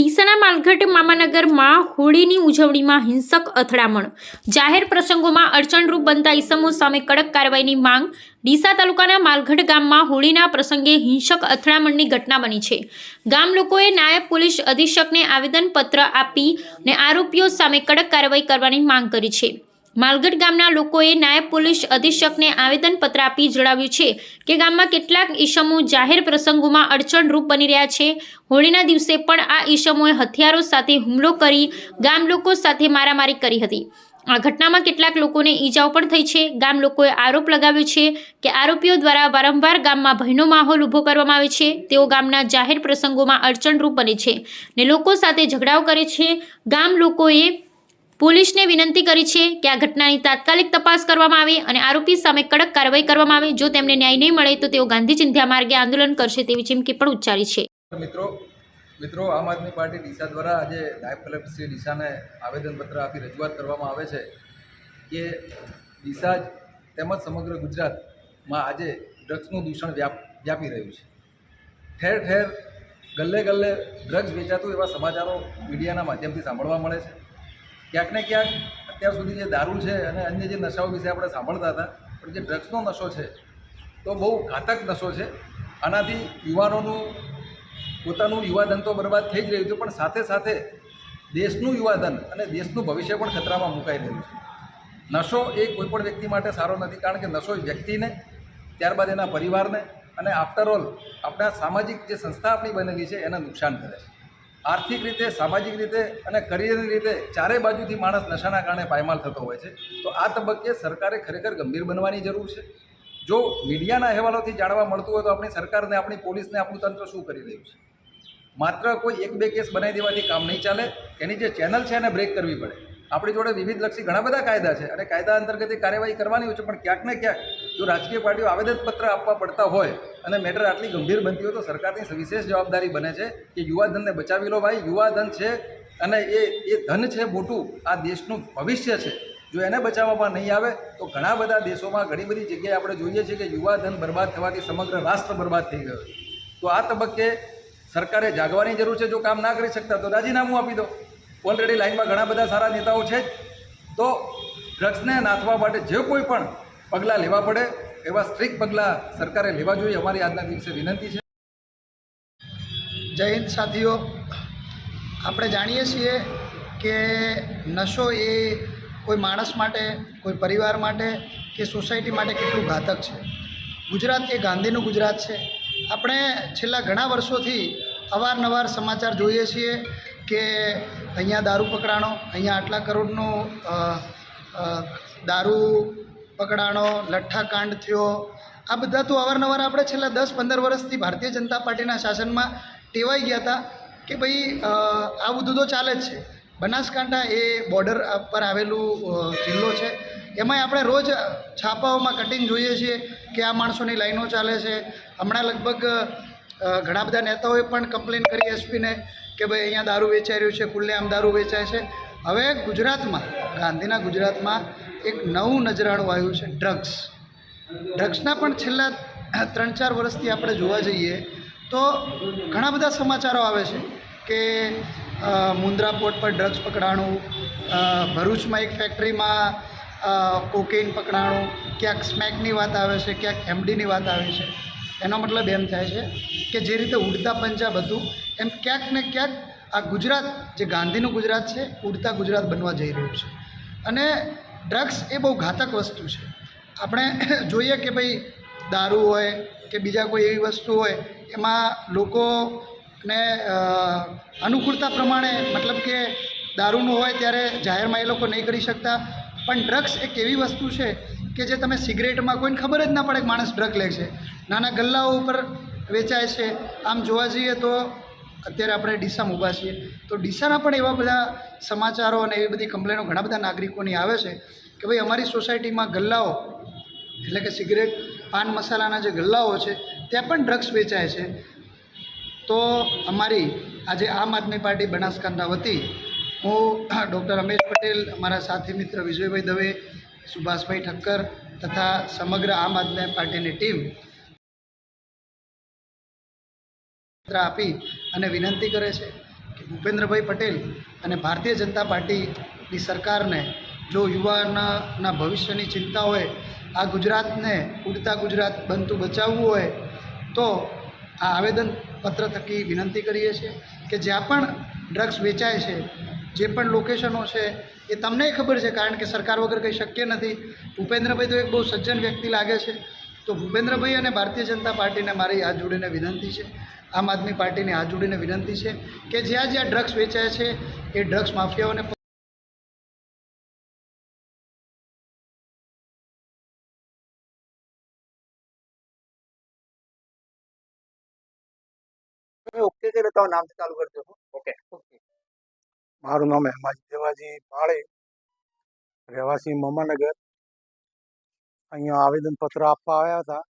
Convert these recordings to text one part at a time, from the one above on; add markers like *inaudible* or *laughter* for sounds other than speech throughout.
ડીસાના માલઘટ મામાનગરમાં હોળીની ઉજવણીમાં હિંસક અથડામણ. જાહેર પ્રસંગોમાં અડચણરૂપ બનતા ઈસમો સામે કડક કાર્યવાહીની માંગ. ડીસા તાલુકાના માલઘટ ગામમાં હોળીના પ્રસંગે હિંસક અથડામણની ઘટના બની છે. ગામ લોકોએ નાયબ પોલીસ અધિક્ષકને આવેદનપત્ર આપીને આરોપીઓ સામે કડક કાર્યવાહી કરવાની માંગ કરી છે. માલગઢ ગામના લોકોએ નાયબ પોલીસ અધિક્ષકને આવેદનપત્ર આપી જણાવ્યું છે કે ગામમાં કેટલાક ઈસમો જાહેર પ્રસંગોમાં અડચણરૂપ બની રહ્યા છે. હોળીના દિવસે પણ આ ઈસમોએ હથિયારો સાથે હુમલો કરી ગામ લોકો સાથે મારામારી કરી હતી. આ ઘટનામાં કેટલાક લોકોને ઈજાઓ પણ થઈ છે. ગામ લોકોએ આરોપ લગાવ્યો છે કે આરોપીઓ દ્વારા વારંવાર ગામમાં ભયનો માહોલ ઊભો કરવામાં આવે છે. તેઓ ગામના જાહેર પ્રસંગોમાં અડચણરૂપ બને છે ને લોકો સાથે ઝઘડાઓ કરે છે. ગામ લોકોએ પોલીસને વિનંતી કરી છે કે આ ઘટનાની તાત્કાલિક તપાસ કરવામાં આવે અને આરોપી સામે કડક કાર્યવાહી કરવામાં આવે. જો તેમને ન્યાય નહીં મળે તો તેઓ ગાંધી ચિંધ્યા માર્ગે આંદોલન કરશે તેવી ચીમકી પણ ઉચ્ચારી છે. મિત્રો મિત્રો, આમ આદમી પાર્ટી ડીસા દ્વારા આજે નાયબ કલેક્ટર શ્રી ડીસાને આવેદનપત્ર આપી રજૂઆત કરવામાં આવે છે કે ડીસા તેમજ સમગ્ર ગુજરાતમાં આજે ડ્રગ્સનું દૂષણ વ્યાપ, વ્યાપી રહ્યું છે. ઠેર ઠેર, ગલ્લે ગલ્લે ડ્રગ્સ વેચાતું એવા સમાચારો મીડિયાના માધ્યમથી સાંભળવા મળે છે. ક્યાંક ને ક્યાંક અત્યાર સુધી જે દારૂ છે અને અન્ય જે નશાઓ વિશે આપણે સાંભળતા હતા, પણ જે ડ્રગ્સનો નશો છે, તો બહુ ઘાતક નશો છે. આનાથી યુવાનોનું, પોતાનું યુવાધન તો બરબાદ થઈ જ રહ્યું છે, પણ સાથે સાથે દેશનું યુવાધન અને દેશનું ભવિષ્ય પણ ખતરામાં મુકાઈ રહ્યું છે. નશો એ કોઈપણ વ્યક્તિ માટે સારો નથી, કારણ કે નશો વ્યક્તિને, ત્યારબાદ એના પરિવારને અને આફ્ટર ઓલ આપણા સામાજિક જે સંસ્થા આપણી બનેલી છે, એને નુકસાન કરે છે. આર્થિક રીતે, સામાજિક રીતે અને કરિયરની રીતે ચારે બાજુથી માણસ નશાના કારણે પાયમાલ થતો હોય છે. તો આ તબક્કે સરકારે ખરેખર ગંભીર બનવાની જરૂર છે. જો મીડિયાના અહેવાલોથી જાણવા મળતું હોય તો આપણી સરકારને, આપણી પોલીસને આપણું તંત્ર શું કરી રહ્યું છે? માત્ર કોઈ એક બે કેસ બનાવી દેવાથી કામ નહીં ચાલે. એની જે ચેનલ છે એને બ્રેક કરવી પડે. આપણી જોડે વિવિધ લક્ષી ઘણા બધા કાયદા છે અને કાયદા અંતર્ગત કાર્યવાહી કરવાની હોય છે, પણ ક્યાંક ને ક્યાંક જો રાજકીય પાર્ટીઓ આવેદનપત્ર આપવા પડતા હોય અને મેટર આટલી ગંભીર બનતી હોય તો સરકારની વિશેષ જવાબદારી બને છે કે યુવાધનને બચાવી લો ભાઈ. યુવાધન છે અને એ એ ધન છે મોટું. આ દેશનું ભવિષ્ય છે. જો એને બચાવવામાં નહીં આવે, તો ઘણા બધા દેશોમાં ઘણી બધી જગ્યાએ આપણે જોઈએ છીએ કે યુવાધન બરબાદ થવાથી સમગ્ર રાષ્ટ્ર બરબાદ થઈ ગયો તો આ તબક્કે સરકારે જાગવાની જરૂર છે. જો કામ ના કરી શકતા તો રાજીનામું આપી દો. ઓલરેડી લાઇનમાં ઘણા બધા સારા નેતાઓ છે તો ડ્રગ્સને નાથવા માટે જે કોઈ પણ પગલાં લેવા પડે એવા સ્ટ્રિક્ટ પગલાં સરકારે લેવા જોઈએ. અમારી આજના દિવસે વિનંતી છે. જય હિન્દ સાથીઓ. આપણે જાણીએ છીએ કે નશો એ કોઈ માણસ માટે, કોઈ પરિવાર માટે કે સોસાયટી માટે કેટલું ઘાતક છે. ગુજરાત એ ગાંધીનું ગુજરાત છે. આપણે છેલ્લા ઘણા વર્ષોથી અવારનવાર સમાચાર જોઈએ છીએ કે અહીંયા દારૂ પકડાણો, અહીંયા આટલા કરોડનું દારૂ પકડાણો લઠ્ઠાકાંડ થયો. આ બધા તો અવારનવાર આપણે છેલ્લા દસ, પંદર વર્ષથી ભારતીય જનતા પાર્ટીના શાસનમાં ટેવાઈ ગયા હતા કે ભાઈ આ બધું તો ચાલે જ છે. બનાસકાંઠા એ બોર્ડર પર આવેલું જિલ્લો છે. એમાંય આપણે રોજ છાપાઓમાં કટિંગ જોઈએ છીએ કે આ માણસોની લાઈનો ચાલે છે. હમણાં લગભગ ઘણા બધા નેતાઓએ પણ કમ્પ્લેન કરી એસપીને કે ભાઈ, અહીંયા દારૂ વેચાઈ રહ્યું છે, ખુલ્લેઆમ દારૂ વેચાય છે. હવે ગુજરાતમાં, ગાંધીના ગુજરાતમાં એક નવું નજરાણું આવ્યું છે ડ્રગ્સ ડ્રગ્સના પણ છેલ્લા ત્રણ ચાર વર્ષથી આપણે જોવા જઈએ તો ઘણા બધા સમાચારો આવે છે કે મુન્દ્રા પોર્ટ પર ડ્રગ્સ પકડાણું ભરૂચમાં એક ફેક્ટરીમાં કોકેઇન પકડાણું, ક્યાંક સ્મેકની વાત આવે છે, ક્યાંક એમડીની વાત આવે છે. એનો મતલબ એમ થાય છે કે જે રીતે ઉડતા પંજાબ હતું એમ ક્યાંક ને ક્યાંક આ ગુજરાત, જે ગાંધીનું ગુજરાત છે, ઉડતા ગુજરાત બનવા જઈ રહ્યું છે. અને ડ્રગ્સ એ બહુ ઘાતક વસ્તુ છે. આપણે જોઈએ કે ભાઈ દારૂ હોય કે બીજા કોઈ એવી વસ્તુ હોય, એમાં લોકોને અનુકૂળતા પ્રમાણે મતલબ કે દારૂનું હોય ત્યારે જાહેરમાં એ લોકો નહીં કરી શકતા. પણ ડ્રગ્સ એક એવી વસ્તુ છે કે જે તમે સિગરેટમાં કોઈને ખબર જ ના પડે કે માણસ ડ્રગ લે છે. નાના ગલ્લાઓ ઉપર વેચાય છે. આમ જોવા જઈએ તો અત્યારે આપણે ડીસામાં ઊભા છીએ. તો ડીસાના પણ એવા બધા સમાચારો અને એવી બધી કમ્પ્લેનો ઘણા બધા નાગરિકોની આવે છે. કે ભાઈ અમારી સોસાયટીમાં ગલ્લાઓ, એટલે કે સિગરેટ, પાન મસાલાના જે ગલ્લાઓ છે, ત્યાં પણ ડ્રગ્સ વેચાય છે. તો અમારી આજે આમ આદમી પાર્ટી બનાસકાંઠા વતી હું ડૉક્ટર રમેશ પટેલ, અમારા સાથી મિત્ર વિજયભાઈ દવે, સુભાષભાઈ ઠક્કર તથા સમગ્ર આમ આદમી પાર્ટીની ટીમ આપી અને વિનંતી કરે છે કે ભૂપેન્દ્રભાઈ પટેલ અને ભારતીય જનતા પાર્ટીની સરકારને જો યુવાના ભવિષ્યની ચિંતા હોય, આ ગુજરાતને, ઉડતા ગુજરાત બનતું બચાવવું હોય, તો આ આવેદનપત્ર થકી વિનંતી કરીએ છીએ કે જ્યાં પણ ડ્રગ્સ વેચાય છે, જે પણ લોકેશનો છે, એ તમને ખબર છે, કારણ કે સરકાર વગર કંઈ શક્ય નથી. ભૂપેન્દ્રભાઈ તો એક બહુ સજ્જન વ્યક્તિ લાગે છે. તો ભૂપેન્દ્રભાઈ અને ભારતીય જનતા પાર્ટીને મારી હાથ જોડીને વિનંતી છે, આમ આદમી પાર્ટીને હાથ જોડીને વિનંતી છે કે જ્યાં જ્યાં ડ્રગ્સ વેચાય છે, એ ડ્રગ્સ માફિયાઓને ઓકે કરે એટલે તમારું નામથી ચાલુ કરી દો. ઓકે મારું નામ હેમાજી દેવાજી પાળે રહેવાસી મમાનગર. અહીંયા આવેદનપત્ર આપવા આવ્યા હતા.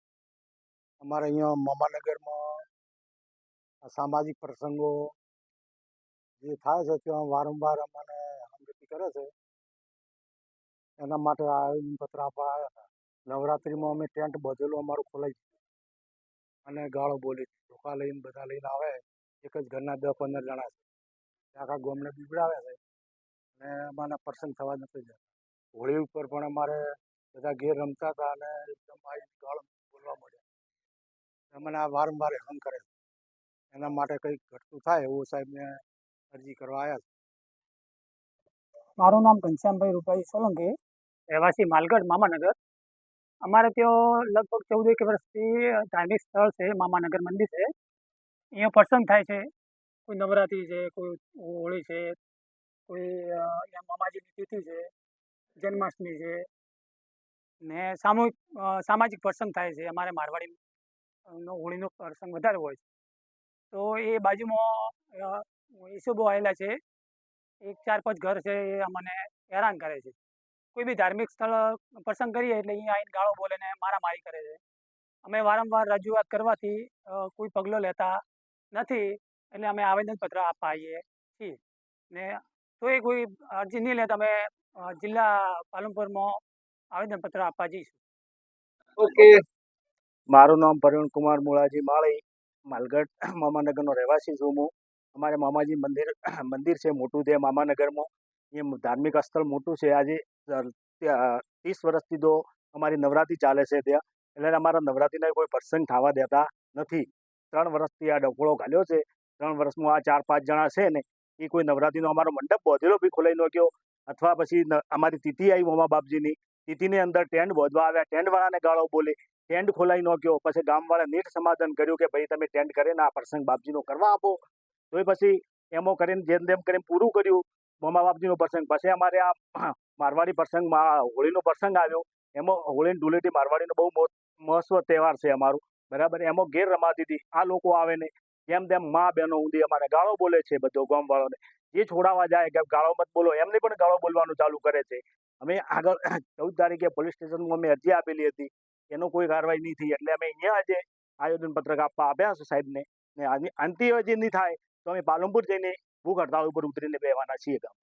અમારે અહીંયા મમાનગરમાં સામાજિક પ્રસંગો જે થાય છે ત્યાં વારંવાર અમને હંગતી કરે છે. એના માટે આવેદનપત્ર આપવા આવ્યા હતા. નવરાત્રિમાં અમે ટેન્ટ બધેલું અમારું ખોલાઈ દીધું અને ગાળો બોલી ધોકા લઈને બધા લઈને આવે, એક જ ઘરના દસ પંદર જણા છે. આખા ગોમને બીવડાવે છે. અને અમારા પ્રસંગ થવા નથી જતા હોળી ઉપર પણ અમારે બધા ઘેર રમતા હતા અને એકદમ આવી ગાળો બોલવા મળ્યા. અમને આ વારંવાર હેરાન કરે છે. એના માટે કંઈક ઘટતું થાય એવું સાહેબને અરજી કરવા આવ્યા છે. મારું નામ ઘનશ્યામભાઈ રૂપાઈ સોલંકી, રહેવાસી માલગઢ મામાનગર અમારે ત્યાં લગભગ ચૌદ એક વર્ષથી ધાર્મિક સ્થળ છે, મામાનગર મંદિર છે. અહીંયા પ્રસંગ થાય છે. કોઈ નવરાત્રિ છે, કોઈ હોળી છે, કોઈ મામાજીની તિથિ છે, જન્માષ્ટમી છે. ને સામૂહિક સામાજિક પ્રસંગ થાય છે. અમારે મારવાડી નો હોળીનો પ્રસંગ વધારે હોય છે. તો એ બાજુમાં ઈસુબો આવેલા છે. એક ચાર પાંચ ઘર છે, એ અમને હેરાન કરે છે. કોઈ બી ધાર્મિક સ્થળ પ્રસંગ કરીએ એટલે અહીંયા આવીને ગાળો બોલે ને મારામારી કરે છે. અમે વારંવાર રજૂઆત કરવાથી કોઈ પગલો લેતા નથી એટલે અમે આવેદનપત્ર આપવા આવીએ છીએ. ને તો એ કોઈ અરજી નહીં લે તો અમે જિલ્લા પાલનપુરમાં આવેદનપત્ર આપવા જઈશું. ઓકે. મારું નામ પ્રવીણ કુમાર મુળાજી માળી, માલગઢ મામાનગરનો રહેવાસી છું હું. અમારે મામાજી મંદિર મંદિર છે મોટું છે મામાનગરમાં. એ ધાર્મિક સ્થળ મોટું છે. આજે ત્રીસ વર્ષથી તો અમારી નવરાત્રિ ચાલે છે ત્યાં. એટલે અમારા નવરાત્રિના કોઈ પ્રસંગ થવા દેતા નથી. ત્રણ વર્ષથી આ ડફોળો ઘાલ્યો છે. ત્રણ વર્ષમાં આ ચાર પાંચ જણા છે ને, એ કોઈ નવરાત્રિનો અમારો મંડપ બોધેલો બી ખોલાઈ નાખ્યો અથવા પછી અમારી તિથિ આવી મોમા બાપજીની. તિથિની અંદર ટેન્ટ બોધવા આવ્યા. ટેન્ટવાળાને ગાળો બોલે. ટેન્ટ ખોલાઈ નાખ્યો પછી ગામવાળા નેટ સમાધાન કર્યું કે, ભાઈ, તમે ટેન્ટ કરીને આ પ્રસંગ બાપજીનો કરવા આપો. તો પછી એમો કરીને, જેમ તેમ કરીને પૂરું કર્યું. મોમા બાપજીનો પ્રસંગ. પછી અમારે આ *clears throat* મારવાડી પ્રસંગમાં હોળીનો પ્રસંગ આવ્યો. એમાં હોળીની ધૂળેટી મારવાડીનો બહુ મહત્વ તહેવાર છે અમારું. બરાબર? એમાં ગેર રમાતી હતી. આ લોકો આવે ને જેમ તેમ મા બહેનો ઊંધી અમારે ગાળો બોલે છે બધો ગામવાળાને. જે છોડાવવા જાય કે ગાળો મત બોલો, એમને પણ ગાળો બોલવાનું ચાલુ કરે છે. અમે આગળ *clears throat* ચૌદ તારીખે પોલીસ સ્ટેશનમાં અમે અરજી આપેલી હતી. એનો કોઈ કાર્યવાહી નહીં થઈ. એટલે અમે અહીંયા આજે આયોજન પત્રક આપવા આપ્યા છે સાહેબને. ને આની અંતિ હજી નહીં થાય તો અમે પાલનપુર જઈને ભૂખ હડતાળ ઉપર ઉતરીને બેવાના છીએ ગામ